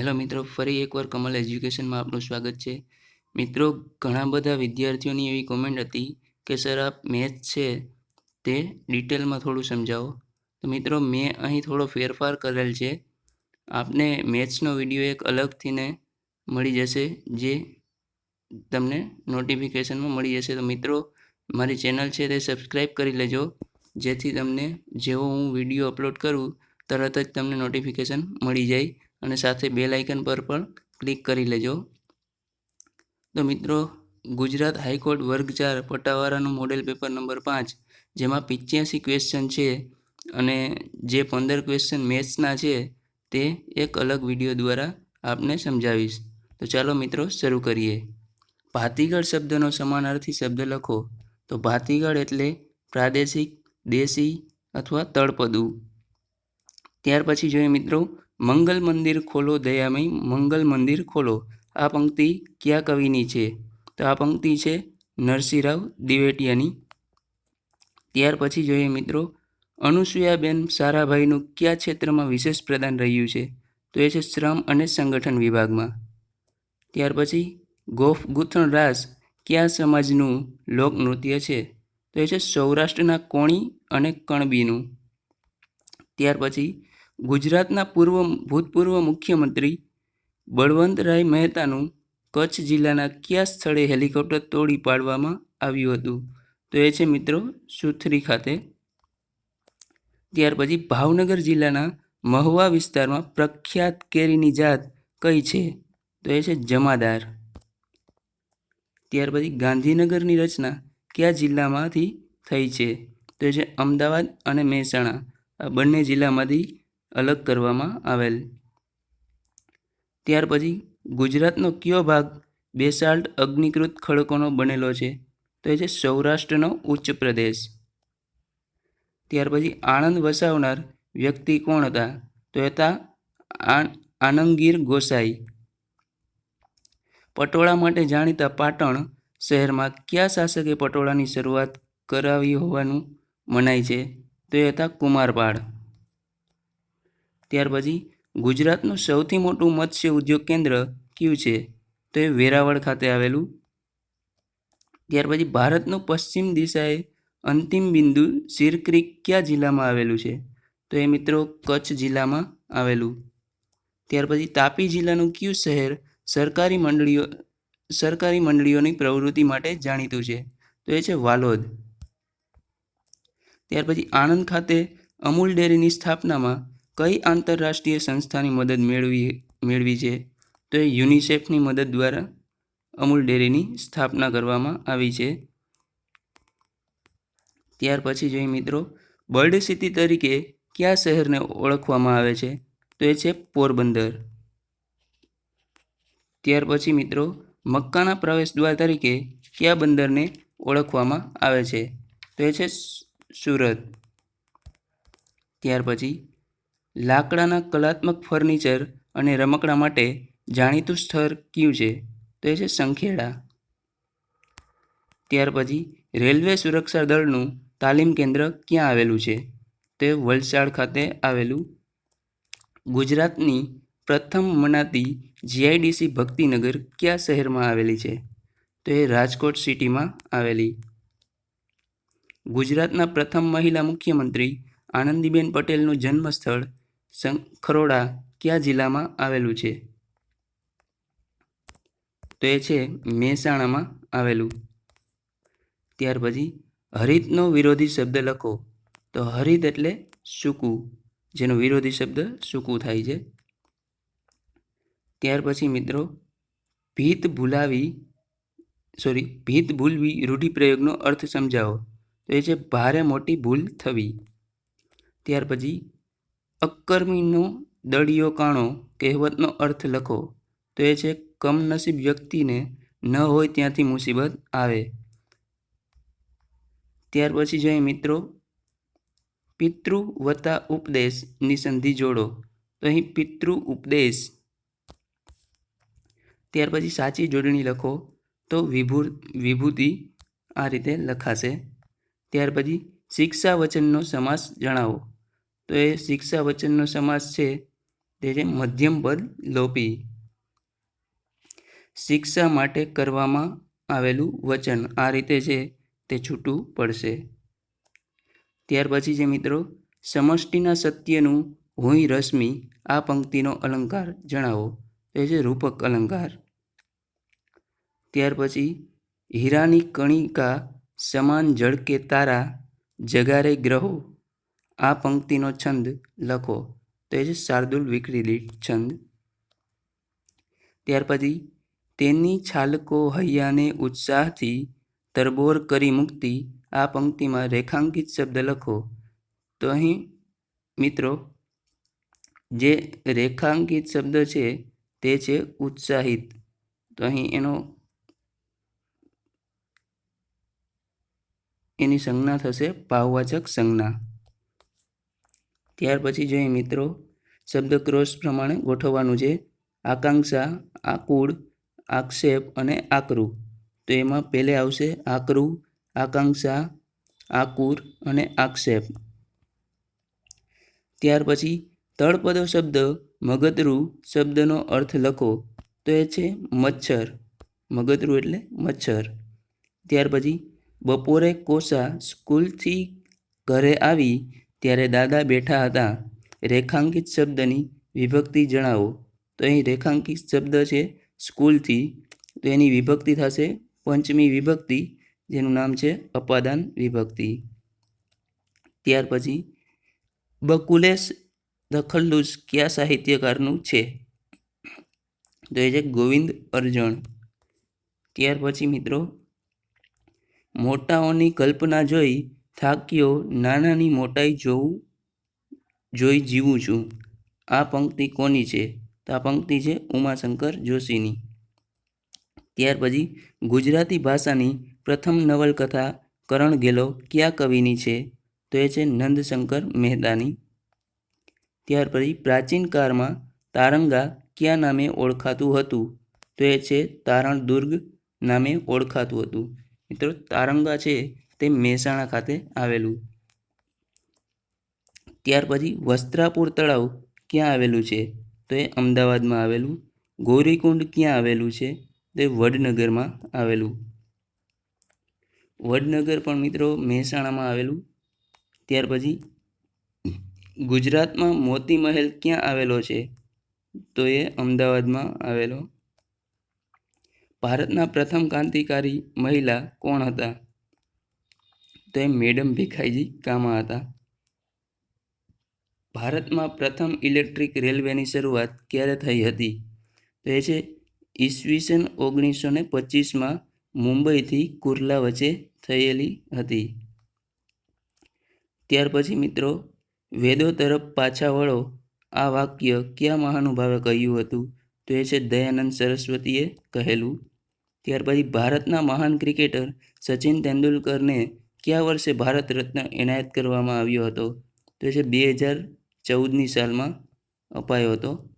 Hello મિત્રો, ફરી એકવાર કમલ એજ્યુકેશનમાં આપનું સ્વાગત છે. મિત્રો, ઘણા બધા વિદ્યાર્થીઓની એવી કોમેન્ટ હતી કે, સર, આપ મેથ્સ છે તે ડિટેલમાં થોડું સમજાવો. તો મિત્રો, મેં અહીં થોડો ફેરફાર કરેલ છે. આપને મેથ્સનો વીડિયો એક અલગથીને મળી જશે, જે તમને નોટિફિકેશનમાં મળી જશે. તો મિત્રો, મારી ચેનલ છે તે સબસ્ક્રાઈબ કરી લેજો, જેથી તમને જેવો હું વીડિયો અપલોડ કરું, તરત જ તમને નોટિફિકેશન મળી જાય. અને સાથે બેલ આઇકન પર પણ ક્લિક કરી લેજો. તો મિત્રો, ગુજરાત હાઈકોર્ટ વર્ગ ચાર, પટાવાળાનું મોડેલ પેપર નંબર પાંચ, જેમાં પિચ્યાસી ક્વેશ્ચન છે અને જે પંદર ક્વેશ્ચન મેથ્સના છે, તે એક અલગ વીડિયો દ્વારા આપને સમજાવીશ. તો ચાલો મિત્રો, શરૂ કરીએ. ભાતીગળ શબ્દનો સમાનાર્થી શબ્દ લખો. તો ભાતીગળ એટલે પ્રાદેશિક, દેશી અથવા તળપદું. ત્યાર પછી જોઈએ મિત્રો મંગલ મંદિર ખોલો, દયામય, મંગલ મંદિર ખોલો. આ પંક્તિ કયા કવિની છે? તો આ પંક્તિ છે નરસિંહરાવ દિવેટિયાની. ત્યાર પછી જોઈએ મિત્રો, અનુસૂયાબેન સારાભાઈનું કયા ક્ષેત્રમાં વિશેષ પ્રદાન રહ્યું છે? તો એ છે શ્રમ અને સંગઠન વિભાગમાં. ત્યાર પછી, ગોફ ગૂંથણ રાસ કયા સમાજનું લોકનૃત્ય છે? તો એ છે સૌરાષ્ટ્રના કોણી અને કણબીનું. ત્યાર પછી ગુજરાતના પૂર્વ ભૂતપૂર્વ મુખ્યમંત્રી બળવંતરાય મહેતાનું કચ્છ જિલ્લાના કયા સ્થળે હેલિકોપ્ટર તોડી પાડવામાં આવ્યું હતું? તો એ છે મિત્રો સુથરી ખાતે. ત્યાર પછી ભાવનગર જિલ્લાના મહુવા વિસ્તારમાં પ્રખ્યાત કેરીની જાત કઈ છે? તો એ છે જમાદાર. ત્યાર પછી ગાંધીનગરની રચના કયા જિલ્લામાંથી થઈ છે? તો એ છે અમદાવાદ અને મહેસાણા. આ બંને જિલ્લામાંથી અલગ કરવામાં આવેલ. ત્યાર પછી ગુજરાતનો કયો ભાગ બેસાલ્ટ અગ્નિકૃત ખડકોનો બનેલો છે? તો એ છે સૌરાષ્ટ્રનો ઉચ્ચ પ્રદેશ. ત્યાર પછી આણંદ વસાવનાર વ્યક્તિ કોણ હતા? તો હતા આનંદગીર ગોસાઈ. પટોળા માટે જાણીતા પાટણ શહેરમાં કયા શાસકે પટોળાની શરૂઆત કરાવી હોવાનું મનાય છે? તો એ હતા કુમારપાળ ત્યાર પછી ગુજરાતનું સૌથી મોટું મત્સ્ય ઉદ્યોગ કેન્દ્ર કયું છે? તો એ વેરાવળ ખાતે આવેલું. ત્યાર પછી ભારતનું પશ્ચિમ દિશાએ અંતિમ બિંદુ સિરક્રિક કયા જિલ્લામાં આવેલું છે. તો એ મિત્રો કચ્છ જિલ્લામાં આવેલું. ત્યાર પછી તાપી જિલ્લાનું કયું શહેર સરકારી મંડળીઓ, સરકારી મંડળીઓની પ્રવૃત્તિ માટે જાણીતું છે? તો એ છે વાલોદ. ત્યાર પછી આણંદ ખાતે અમૂલ ડેરીની સ્થાપનામાં કઈ આંતરરાષ્ટ્રીય સંસ્થાની મદદ મેળવી મેળવી છે? તો એ યુનિસેફની મદદ દ્વારા અમૂલ ડેરીની સ્થાપના કરવામાં આવી છે. ત્યાર પછી જોઈએ મિત્રો, બર્ડ સિટી તરીકે કયા શહેરને ઓળખવામાં આવે છે? તો એ છે પોરબંદર. ત્યાર પછી મિત્રો, મક્કાના પ્રવેશ દ્વાર તરીકે કયા બંદરને ઓળખવામાં આવે છે? તો એ છે સુરત. ત્યાર પછી લાકડાના કલાત્મક ફર્નિચર અને રમકડા માટે જાણીતું સ્થળ કયું છે? તો એ છે સંખેડા. ત્યાર પછી રેલવે સુરક્ષા દળનું તાલીમ કેન્દ્ર ક્યાં આવેલું છે? તે વલસાડ ખાતે આવેલું ગુજરાતની પ્રથમ મનાતી જીઆઈડીસી ભક્તિનગર કયા શહેરમાં આવેલી છે? તો એ રાજકોટ સિટીમાં આવેલી. ગુજરાતના પ્રથમ મહિલા મુખ્યમંત્રી આનંદીબેન પટેલનું જન્મસ્થળ ખરોડા કયા જિલ્લામાં આવેલું છે? તો એ છે મહેસાણામાં આવેલું. ત્યાર પછી હરિતનો વિરોધી શબ્દ લખો. તો હરિત એટલે સૂકું, જેનો વિરોધી શબ્દ સૂકું થાય છે. ત્યાર પછી મિત્રો, ભીત ભૂલાવી, સોરી, ભીત ભૂલવી રૂઢિપ્રયોગનો અર્થ સમજાવો. તો એ છે ભારે મોટી ભૂલ થવી. ત્યાર પછી અક્કર્મીનો દળિયો કાણો કહેવતનો અર્થ લખો, તો એ છે, કમનસીબ વ્યક્તિને ન હોય ત્યાંથી મુસીબત આવે. ત્યાર પછી જોઈએ મિત્રો, પિતૃ વત્તા ઉપદેશની સંધિ જોડો. તો અહીં પિતૃ ઉપદેશ. ત્યાર પછી સાચી જોડણી લખો, તો વિભૂ વિભૂતિ આ રીતે લખાશે. ત્યાર પછી શિક્ષા વચનનો સમાસ જણાવો. તો એ શિક્ષા વચનનો સમાસ છે તે છે મધ્યમ પદ લોપી. શિક્ષા માટે કરવામાં આવેલું વચન આ રીતે છે, તે છૂટું પડશે. ત્યાર પછી છે મિત્રો, સમષ્ટિના સત્યનું હુંય રશ્મિ આ પંક્તિનો અલંકાર જણાવો. તે છે રૂપક અલંકાર. ત્યાર પછી, હીરાની કણિકા સમાન ઝળકે તારા જગારે ગ્રહો. આ પંક્તિનો છંદ લખો. તો એ છે શાર્દુલ વિક્રીલિત છંદ. ત્યાર પછી, તેની છાલકો હૈયાને ઉત્સાહથી તરબોર કરી મુક્તિ આ પંક્તિમાં રેખાંકિત શબ્દ લખો. તો અહીં, મિત્રો, જે રેખાંકિત શબ્દ છે, તે છે ઉત્સાહિત. તો અહીં એનો, એની સંજ્ઞા થશે ભાવવાચક સંજ્ઞા. ત્યાર પછી જોઈએ મિત્રો. શબ્દ ક્રોસ પ્રમાણે ગોઠવવાનું છે. આકાંક્ષા, આકુળ, આક્ષેપ અને આકરું. તો એમાં પહેલે આવશે આકરું, આકાંક્ષા, આકુર અને આક્ષેપ. ત્યાર પછી તળપદો શબ્દ, મગતરું શબ્દનો અર્થ લખો. તો એ છે મચ્છર. મગતરું એટલે મચ્છર. ત્યાર પછી બપોરે કોસા સ્કૂલથી ઘરે આવી ત્યારે દાદા બેઠા હતા. રેખાંકિત શબ્દની વિભક્તિ જણાવો. તો અહીં રેખાંકિત શબ્દ છે સ્કૂલથી. તો એની વિભક્તિ થશે પંચમી વિભક્તિ, જેનું નામ છે અપાદાન વિભક્તિ. ત્યાર પછી, બકુલેશ દખલ્લુસ કયા સાહિત્યકારનું છે? તો એ છે ગોવિંદ અર્જણ. ત્યાર પછી મિત્રો, મોટાઓની કલ્પના જોઈ થાક્યો નાનાની મોટાઈ જોવું જોઈ જીવું છું. આ પંક્તિ કોની છે? તો આ પંક્તિ છે ઉમાશંકર જોશીની. ત્યાર પછી ગુજરાતી ભાષાની પ્રથમ નવલકથા કરણ ગેલો કયા કવિની છે? તો એ છે નંદશંકર મહેતાની. ત્યાર પછી પ્રાચીન કાળમાં તારંગા કયા નામે ઓળખાતું હતું? તો એ છે તારણ દુર્ગ નામે ઓળખાતું હતું. મિત્રો, તારંગા છે તે મહેસાણા ખાતે આવેલું. ત્યાર પછી વસ્ત્રાપુર તળાવ ક્યાં આવેલું છે? તો એ અમદાવાદમાં આવેલું. ગૌરીકુંડ ક્યાં આવેલું છે? તે વડનગરમાં આવેલું. વડનગર પણ મિત્રો મહેસાણામાં આવેલું. ત્યાર પછી ગુજરાતમાં મોતી મહેલ ક્યાં આવેલો છે? તો એ અમદાવાદમાં આવેલો. ભારતના પ્રથમ ક્રાંતિકારી મહિલા કોણ હતા? તો એ મેડમ ભીખાઈજી કામા હતા. ભારતમાં પ્રથમ ઇલેક્ટ્રિક રેલવેની શરૂઆત ક્યારે થઈ હતી? તો એ છે ઈસવીસન ઓગણીસો ને પચીસમાં મુંબઈથી કુર્લા વચ્ચે થયેલી હતી. ત્યાર પછી મિત્રો, વેદો તરફ પાછા વળો. આ વાક્ય કયા મહાનુભાવે કહ્યું હતું? તો એ છે દયાનંદ સરસ્વતીએ કહેલું. ત્યાર પછી ભારતના મહાન ક્રિકેટર સચિન તેંડુલકરને કયા વર્ષે ભારત રત્ન એનાયત કરવામાં આવ્યો હતો? તો એ છે બે હજાર ચૌદની સાલમાં અપાયો હતો.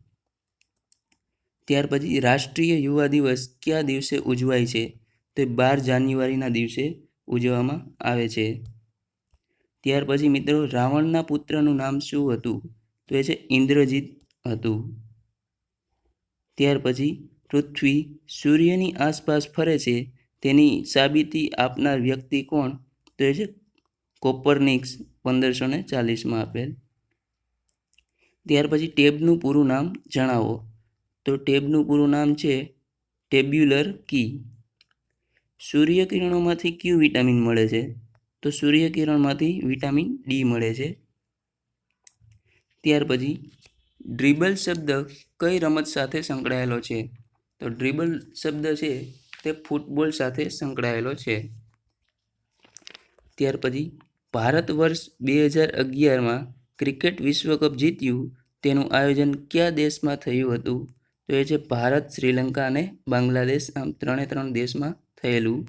ત્યાર પછી રાષ્ટ્રીય યુવા દિવસ કયા દિવસે ઉજવાય છે? તે બાર જાન્યુઆરીના દિવસે ઉજવવામાં આવે છે. ત્યાર પછી મિત્રો રાવણના પુત્રનું નામ શું હતું? તો એ છે ઇન્દ્રજીત હતું. ત્યાર પછી પૃથ્વી સૂર્યની આસપાસ ફરે છે. તેની સાબિતી આપનાર વ્યક્તિ કોણ? તો છે. કોપરનિક્સ પંદરસો ને ચાલીસમાં આપેલ. ત્યાર પછી ટેબનું પૂરું નામ જણાવો. તો ટેબનું પૂરું નામ છે ટેબ્યુલર કી. સૂર્યકિરણોમાંથી ક્યુ વિટામિન મળે છે? તો સૂર્યકિરણમાંથી વિટામિન ડી મળે છે. ત્યાર પછી ડ્રિબલ શબ્દ કઈ રમત સાથે સંકળાયેલો છે? તો ડ્રિબલ શબ્દ છે તે ફૂટબોલ સાથે સંકળાયેલો છે. ત્યાર પછી ભારત વર્ષ બે હજાર અગિયારમાં ક્રિકેટ વિશ્વકપ જીત્યું. તેનું આયોજન કયા દેશમાં થયું હતું? તો એ છે ભારત, શ્રીલંકા અને બાંગ્લાદેશ, આમ ત્રણે ત્રણ દેશમાં થયેલું.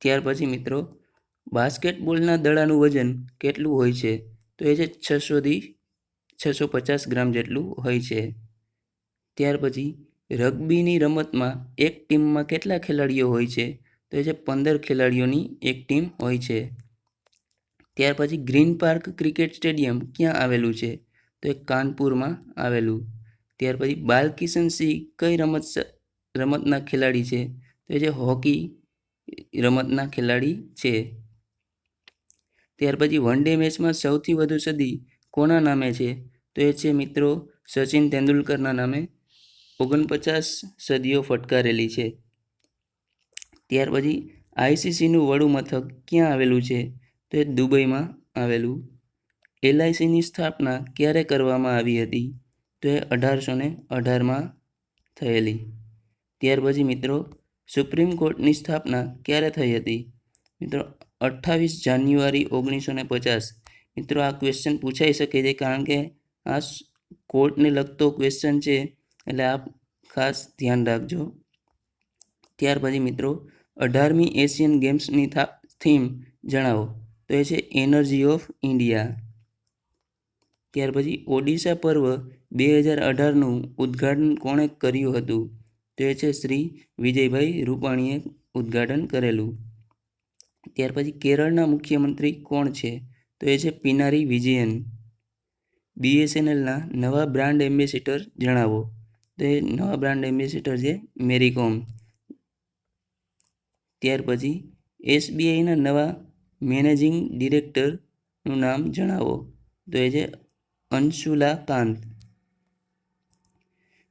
ત્યાર પછી મિત્રો, બાસ્કેટબોલના દડાનું વજન કેટલું હોય છે? તો એ છે છસોથી છસો પચાસ ગ્રામ જેટલું હોય છે. ત્યાર પછી રગ્બીની રમતમાં એક ટીમમાં કેટલા ખેલાડીઓ હોય છે? તો એ છે પંદર ખેલાડીઓની એક ટીમ હોય છે. ત્યાર પછી ગ્રીન પાર્ક ક્રિકેટ સ્ટેડિયમ ક્યાં આવેલું છે? તો એ કાનપુરમાં આવેલું. ત્યાર પછી બાલકિશન સિંહ કઈ રમત રમતના ખેલાડી છે? તો એ છે હોકી રમતના ખેલાડી છે. ત્યાર પછી વન ડે મેચમાં સૌથી વધુ સદી કોના નામે છે? તો એ છે મિત્રો સચિન તેંડુલકરના નામે ઓગણપચાસ સદીઓ ફટકારેલી છે. ત્યાર પછી આઈસીસીનું વડું મથક ક્યાં આવેલું છે? તો એ દુબઈમાં આવેલું. એલઆઈસીની સ્થાપના ક્યારે કરવામાં આવી હતી? તો એ અઢારસો ને અઢારમાં થયેલી. ત્યાર પછી મિત્રો, સુપ્રીમ કોર્ટની સ્થાપના ક્યારે થઈ હતી? મિત્રો, અઠ્ઠાવીસ જાન્યુઆરી ઓગણીસો ને પચાસ. મિત્રો, આ ક્વેશ્ચન પૂછાઈ શકે છે કારણ કે આ કોર્ટને લગતો ક્વેશ્ચન છે, એટલે આપ ખાસ ધ્યાન રાખજો. ત્યાર પછી મિત્રો અઢારમી એશિયન ગેમ્સની થીમ જણાવો. તો એ છે એનર્જી ઓફ ઇન્ડિયા. ત્યાર પછી ઓડિશા પર્વ બે હજાર અઢારનું ઉદ્ઘાટન કોણે કર્યું હતું? તો એ છે શ્રી વિજયભાઈ રૂપાણીએ ઉદ્ઘાટન કરેલું. ત્યાર પછી કેરળના મુખ્યમંત્રી કોણ છે? તો એ છે પિનારી વિજયન. બીએસએનએલના નવા બ્રાન્ડ એમ્બેસેડર જણાવો. તો એ નવા બ્રાન્ડ એમ્બેસેડર છે મેરીકોમ. ત્યાર પછી એસબીઆઈના નવા મેનેજિંગ ડિરેક્ટરનું નામ જણાવો. તો એ છે અંશુલા કાંત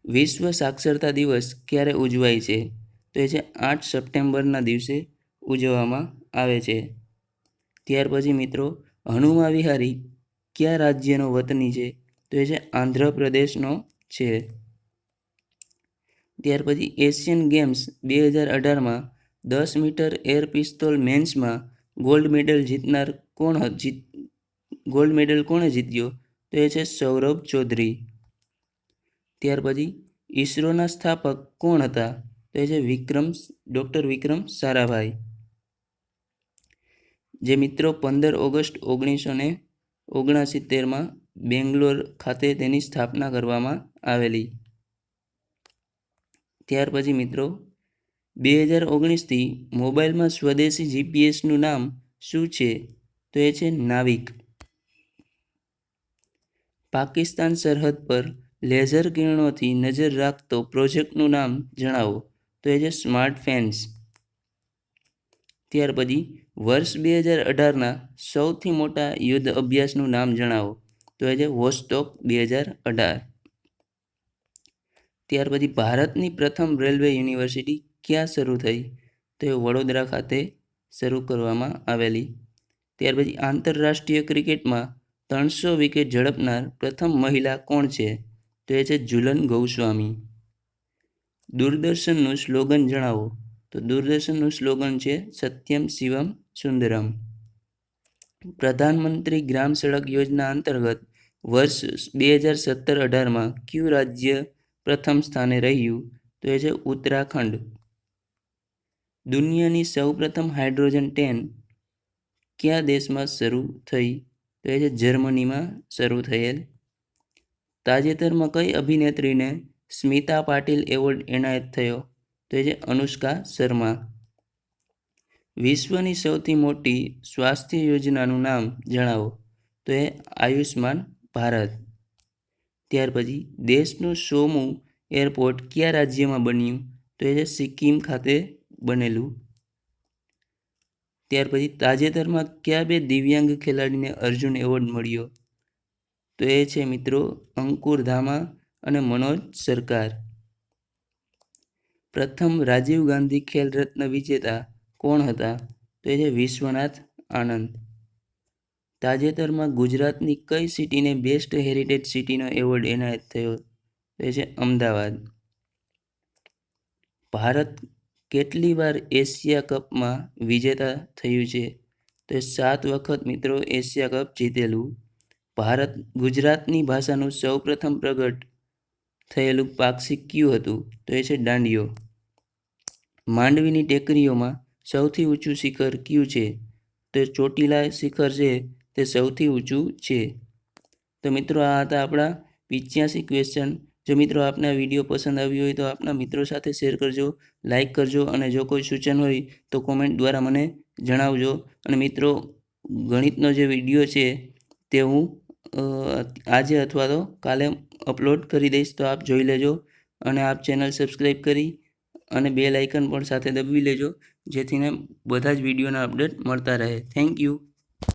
વિશ્વ સાક્ષરતા દિવસ ક્યારે ઉજવાય છે? તો એ છે આઠ સપ્ટેમ્બરના દિવસે ઉજવવામાં આવે છે. ત્યાર પછી મિત્રો, હનુમા વિહારી કયા રાજ્યનો વતની છે? તો એ છે આંધ્રપ્રદેશનો છે. ત્યાર પછી એશિયન ગેમ્સ બે હજાર અઢારમાં દસ મીટર એર પિસ્તોલ મેન્સમાં ગોલ્ડ મેડલ જીતનાર કોણ જીત ગોલ્ડ મેડલ કોણે જીત્યો? તો એ છે સૌરભ ચૌધરી. ત્યાર પછી ઈસરોના સ્થાપક કોણ હતા? તો એ છે વિક્રમ ડૉક્ટર વિક્રમ સારાભાઈ. જે મિત્રો પંદર ઓગસ્ટ ઓગણીસો ને ઓગણસિત્તેરમાં બેંગ્લોર ખાતે તેની સ્થાપના કરવામાં આવેલી. ત્યાર પછી મિત્રો બે હજાર ઓગણીસથી મોબાઈલમાં સ્વદેશી જીપીએસનું નામ શું છે? તો એ છે નાવિક. પાકિસ્તાન સરહદ પર લેઝર કિરણોથી નજર રાખતો પ્રોજેક્ટનું નામ જણાવો. તો એ છે સ્માર્ટ ફેન્સ. ત્યાર પછી વર્ષ બે હજાર અઢારના સૌથી મોટા યુદ્ધ અભ્યાસનું નામ જણાવો. તો એ છે વોસ્ટોક બે હજાર અઢાર. ત્યાર પછી ભારતની પ્રથમ રેલવે યુનિવર્સિટી ક્યાં શરૂ થઈ, તો એ વડોદરા ખાતે શરૂ કરવામાં આવેલી. ત્યાર પછી આંતરરાષ્ટ્રીય ક્રિકેટમાં ત્રણસો વિકેટ ઝડપનાર પ્રથમ મહિલા કોણ છે, તો એ છે ઝુલન ગૌસ્વામી. દૂરદર્શનનું સ્લોગન જણાવો, તો દૂરદર્શનનું સ્લોગન છે સત્યમ શિવમ સુંદરમ. પ્રધાનમંત્રી ગ્રામ સડક યોજના અંતર્ગત વર્ષ બે હજાર સત્તર અઢારમાં કયું રાજ્ય પ્રથમ સ્થાને રહ્યું, તો એ છે ઉત્તરાખંડ. દુનિયાની સૌપ્રથમ હાઇડ્રોજન ટ્રેન કયા દેશમાં શરૂ થઈ? તો એ છે જર્મનીમાં શરૂ થયેલ. તાજેતરમાં કઈ અભિનેત્રીને સ્મિતા પાટીલ એવોર્ડ એનાયત થયો? તો એ છે અનુષ્કા શર્મા. વિશ્વની સૌથી મોટી સ્વાસ્થ્ય યોજનાનું નામ જણાવો. તો એ આયુષ્માન ભારત. ત્યાર પછી દેશનું સોમું એરપોર્ટ કયા રાજ્યમાં બન્યું? તો એ છે સિક્કિમ ખાતે બનેલું. ત્યાર પછી તાજેતરમાં કયા બે દિવ્યાંગ ખેલાડીને અર્જુન એવોર્ડ મળ્યો? તો એ છે મિત્રો અંકુર ધામા અને મનોજ સરકાર. પ્રથમ રાજીવ ગાંધી ખેલ રત્ન વિજેતા કોણ હતા? તો એ છે વિશ્વનાથ આનંદ. તાજેતરમાં ગુજરાતની કઈ સિટીને બેસ્ટ હેરિટેજ સિટીનો એવોર્ડ એનાયત થયો? તો એ છે અમદાવાદ. ભારત કેટલી વાર એશિયા કપમાં વિજેતા થયું છે? તો સાત વખત મિત્રો એશિયા કપ જીતેલું. ભારત ગુજરાતની ભાષાનું સૌપ્રથમ પ્રગટ થયેલું પાક્ષિક કયું હતું? તો એ છે દાંડિયો. માંડવીની ટેકરીઓમાં સૌથી ઊંચું શિખર કયું છે? તો ચોટીલા શિખર છે, તે સૌથી ઊંચું છે. તો મિત્રો આ હતા આપણા પિચ્યાસી ક્વેશ્ચન જો મિત્રો આપને આ વીડિયો પસંદ આવ્યો હોય તો આપના મિત્રો સાથે શેર કરજો લાઇક કરજો અને જો કોઈ સૂચન હોય તો કોમેન્ટ દ્વારા મને જણાવજો. અને મિત્રો, ગણિતનો જે વીડિયો છે તે હું આજે અથવા તો કાલે અપલોડ કરી દઈશ, તો આપ જોઈ લેજો. અને આપ ચેનલ સબસ્ક્રાઈબ કરી અને બે લાઇકન પણ સાથે દબાવી લેજો જેથીને બધા જ વિડીયોના અપડેટ મળતા રહે. Thank you.